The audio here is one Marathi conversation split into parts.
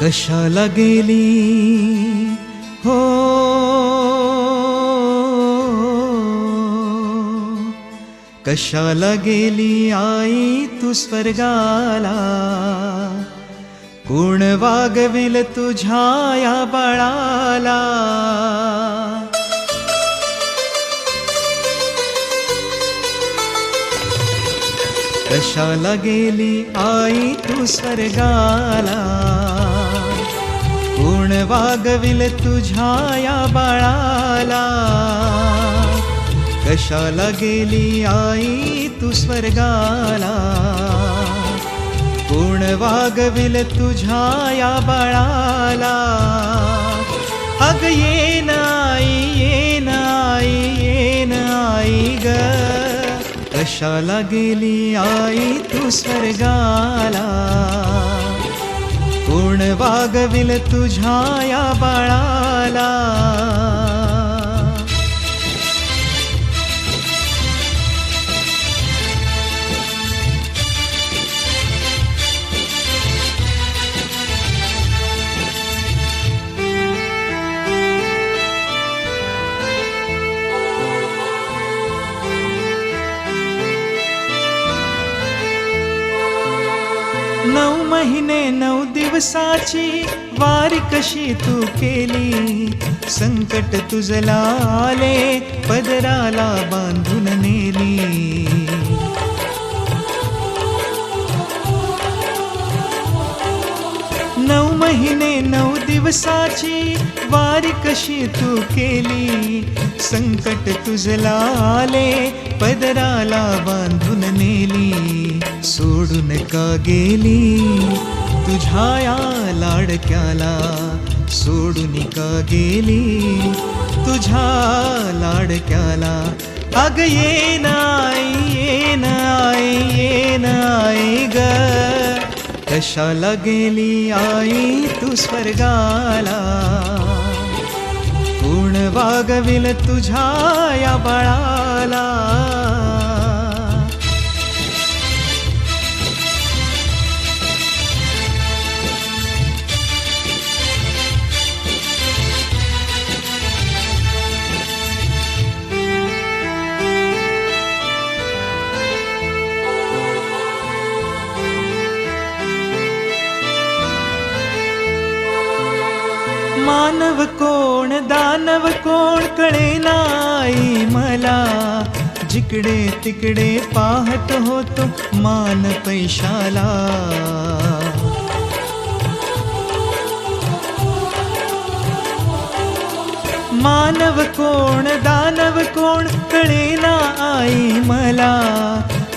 कशाला गेली हो. कशाला गेली आई तू स्वर्गाला? कोण वागविल तुझ्या या बाळाला? कशाला गेली आई तू स्वर्गाला? वागविल तुझ्या या बाळाला. कशाला गेली आई तू स्वर्गाला? कोण वागविल तुझ्या या बाळाला? अग ये नाई ये नाई ये नाई ग. कशाला गेली आई तू स्वर्गाला? कोण वागविल तुझ्या या बाळाला. नऊ महिने नऊ दिवसाची वारी कशी तू केली? संकट तुझला आले पदराला बांधून नेली. नऊ महिने नऊ दिवसाची वारी कशी तू केली? संकट तुझला आले पदराला बांधून नेली. सोडून का गेली? तुझ्या या लाडक्याला सोडून का गेली? तुझ्या लाडक्याला अग ये नाई ये नाई ये नाई ग. कशाला गेली आई तू स्वर्गाला? कोण वागविल तुझ्या या बाळाला? कोण दानव कोण कळे नाही मला. जिकडे तिकडे पाहत होतो मान पैशाला. मानव कोण दानव कोण कळेना आई मला.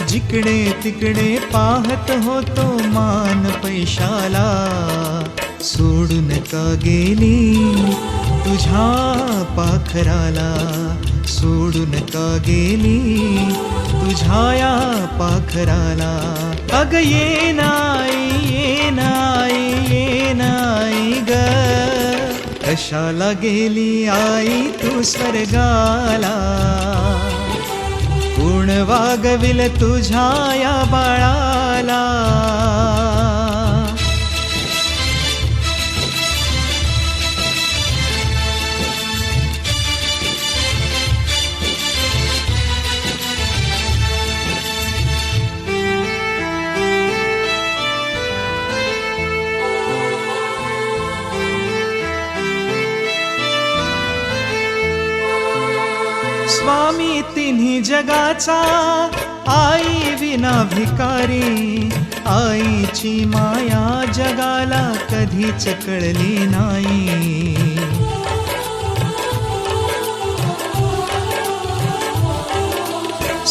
जिकडे तिकडे पाहत होतो मान पैशाला. सोडून का गेली? तुझ्या पाखराला सोडून का गेली? तुझ्या या पाखराला? अग ये नाई ये नाई ये नाई ग. कशाला गेली आई तू स्वर्गाला? कोण वागविल तुझ्या या बाळा स्वामी तिन्ही जगाचा आई विना भिकारी आईची माया जगाला कधीच कळली नाही.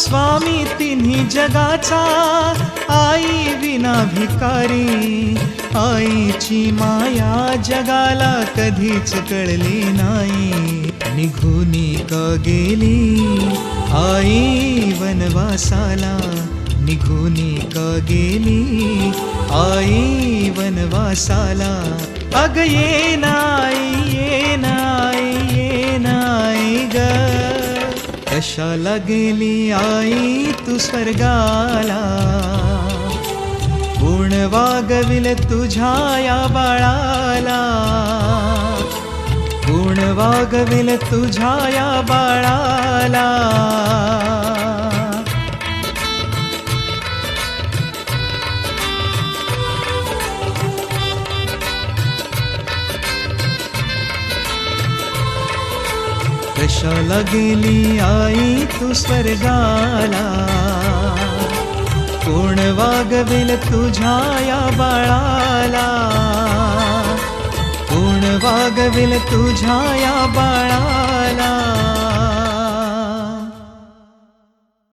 स्वामी तिन्ही जगाचा आई विना भिकारी. आईची माया जगाला कधीच कळली नाही. निघूनी का गेली आई वनवासाला. निघुनी का गेली आई वनवासाला. अग ये नाई ये नाई कशाला गेली आई तू स्वर्गाला. गुण वागविल तुझ्या या बाळाला. गुण वागविल तुझ्या या बाळाला. कशाला गेली आई तू स्वर्गाला. कोण वागवेल तुझ्या या बाळाला? कोण वागवेल तुझ्या या बाळाला?